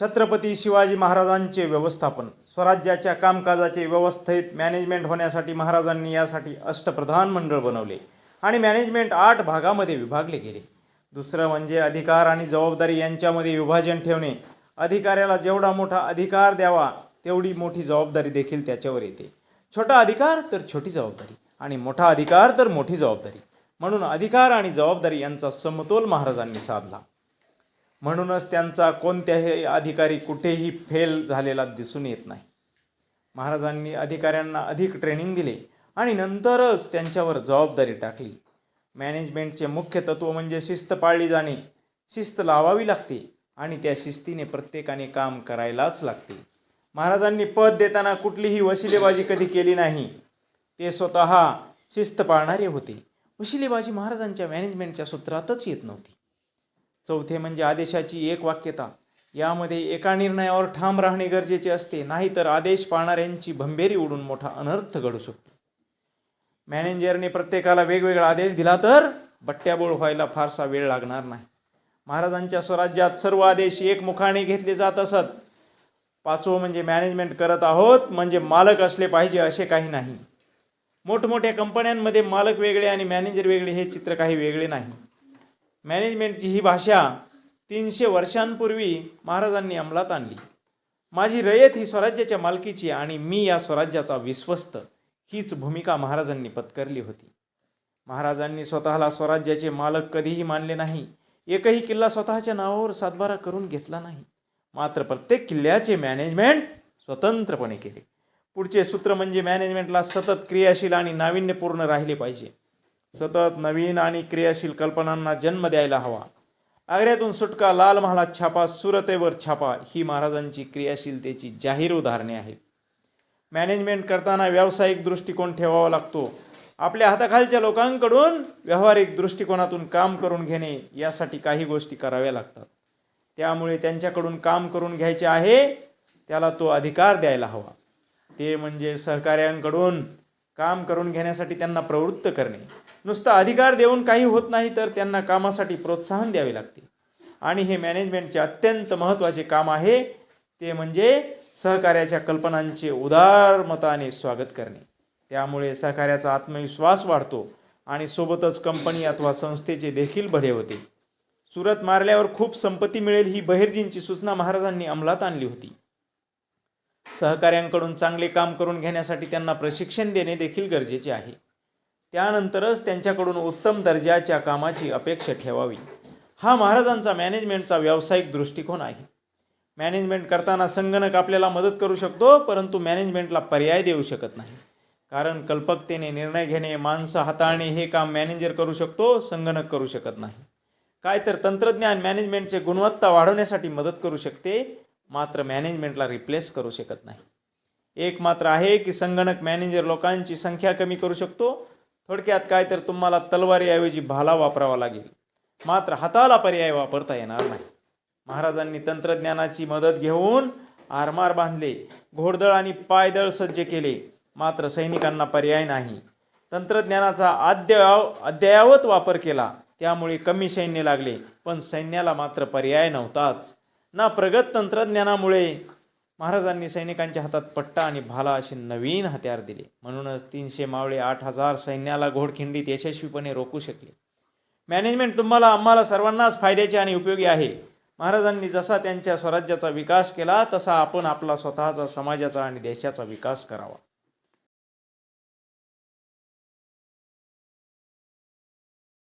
छत्रपती शिवाजी महाराजांचे व्यवस्थापन स्वराज्याच्या कामकाजाचे व्यवस्थित मॅनेजमेंट होण्यासाठी महाराजांनी यासाठी अष्टप्रधान मंडळ बनवले आणि मॅनेजमेंट आठ भागामध्ये विभागले गेले. दुसरं म्हणजे अधिकार आणि जबाबदारी यांच्यामध्ये विभाजन ठेवणे. अधिकाऱ्याला जेवढा मोठा अधिकार द्यावा तेवढी मोठी जबाबदारी देखील त्याच्यावर येते. छोटा अधिकार तर छोटी जबाबदारी आणि मोठा अधिकार तर मोठी जबाबदारी. म्हणून अधिकार आणि जबाबदारी यांचा समतोल महाराजांनी साधला. म्हणूनच त्यांचा कोणत्याही अधिकारी कुठेही फेल झालेला दिसून येत नाही. महाराजांनी अधिकाऱ्यांना अधिक ट्रेनिंग दिले आणि नंतरच त्यांच्यावर जबाबदारी टाकली. मॅनेजमेंटचे मुख्य तत्व म्हणजे शिस्त पाळली जाणे शिस्त लावावी लागते आणि त्या शिस्तीने प्रत्येकाने काम करायलाच लागते. महाराजांनी पद देताना कुठलीही वशिलेबाजी कधी केली नाही. ते स्वतः शिस्त पाळणारे होते. वशिलेबाजी महाराजांच्या मॅनेजमेंटच्या सूत्रातच येत नव्हती. चौथे म्हणजे आदेशाची एक वाक्यता. यामध्ये एका निर्णयावर ठाम राहणे गरजेचे असते नाहीतर आदेश पाळणाऱ्यांची भंबेरी उडून मोठा अनर्थ घडू शकतो. मॅनेजरने प्रत्येकाला वेगवेगळा आदेश दिला तर बट्ट्याबोळ व्हायला फारसा वेळ लागणार नाही. महाराजांच्या स्वराज्यात सर्व आदेश एकमुखाने घेतले जात असत. पाचवं म्हणजे मॅनेजमेंट करत आहोत म्हणजे मालक असले पाहिजे असे काही नाही. मोठमोठ्या कंपन्यांमध्ये मालक वेगळे आणि मॅनेजर वेगळे हे चित्र काही वेगळे नाही. मॅनेजमेंटची ही भाषा तीनशे वर्षांपूर्वी महाराजांनी अंमलात आणली. माझी रयत ही स्वराज्याच्या मालकीची आणि मी या स्वराज्याचा विश्वस्त. हीच भूमिका महाराजांनी पत्करली होती. महाराजांनी स्वतःला स्वराज्याचे मालक कधीही मानले नाही. एकही किल्ला स्वतःच्या नावावर सातबारा करून घेतला नाही. मात्र प्रत्येक किल्ल्याचे मॅनेजमेंट स्वतंत्रपणे केले. पुढचे सूत्र म्हणजे मॅनेजमेंटला सतत क्रियाशील आणि नाविन्यपूर्ण राहिले पाहिजे. सतत नवीन आणि क्रियाशील कल्पनांना जन्म द्यायला हवा. आग्र्यातून सुटका लाल महालात छापा सुरतेवर छापा ही महाराजांची क्रियाशीलतेची जाहीर उदाहरणे आहेत. मॅनेजमेंट करताना व्यावसायिक दृष्टिकोन ठेवावा लागतो. आपल्या हाताखालच्या लोकांकडून व्यावहारिक दृष्टिकोनातून काम करून घेणे यासाठी काही गोष्टी कराव्या लागतात. त्यामुळे त्यांच्याकडून काम करून घ्यायचे आहे त्याला तो अधिकार द्यायला हवा. ते म्हणजे सहकार्यांकडून काम करून घेण्यासाठी त्यांना प्रवृत्त करणे. नुसता अधिकार देऊन काही होत नाही तर त्यांना कामासाठी प्रोत्साहन द्यावे लागते. आणि हे मॅनेजमेंटचे अत्यंत महत्त्वाचे काम आहे. ते म्हणजे सहकार्याच्या कल्पनांचे उदार मताने स्वागत करणे. त्यामुळे सहकार्याचा आत्मविश्वास वाढतो आणि सोबतच कंपनी अथवा संस्थेचे देखील भले होते. सुरत मारल्यावर खूप संपत्ती मिळेल ही बहिर्जींची सूचना महाराजांनी अंमलात आणली होती. सहकाऱ्यांकडून चांगले काम करून घेण्यासाठी त्यांना प्रशिक्षण देणे देखील गरजेचे आहे. त्यानंतरच त्यांच्याकडून उत्तम दर्जाच्या कामाची अपेक्षा ठेवावी. हा महाराजांचा मॅनेजमेंटचा व्यावसायिक दृष्टिकोन आहे. मॅनेजमेंट करताना संगणक आपल्याला मदत करू शकतो परंतु मॅनेजमेंटला पर्याय देऊ शकत नाही. कारण कल्पकतेने निर्णय घेणे माणसं हाताळणे हे काम मॅनेजर करू शकतो संगणक करू शकत नाही. काय तर तंत्रज्ञान मॅनेजमेंटचे गुणवत्ता वाढवण्यासाठी मदत करू शकते मात्र मॅनेजमेंटला रिप्लेस करू शकत नाही. एक मात्र आहे की संगणक मॅनेजर लोकांची संख्या कमी करू शकतो. थोडक्यात काय तर तुम्हाला तलवारीऐवजी भाला वापरावा लागेल. मात्र हाताला पर्याय वापरता येणार नाही. महाराजांनी तंत्रज्ञानाची मदत घेऊन आरमार बांधले घोडदळ आणि पायदळ सज्ज केले. मात्र सैनिकांना पर्याय नाही. तंत्रज्ञानाचा अद्ययाव अद्ययावत वापर केला. त्यामुळे कमी सैन्य लागले. पण सैन्याला मात्र पर्याय नव्हताच. ना प्रगत तंत्रज्ञानामुळे महाराजांनी सैनिकांच्या हातात पट्टा आणि भाला असे नवीन हत्यार दिले. म्हणूनच तीनशे मावळे आठ हजार सैन्याला घोडखिंडीत यशस्वीपणे रोखू शकले. मॅनेजमेंट तुम्हाला आम्हाला सर्वांनाच फायद्याचे आणि उपयोगी आहे. महाराजांनी जसा त्यांच्या स्वराज्याचा विकास केला तसा आपण आपला स्वतःचा समाजाचा आणि देशाचा विकास करावा.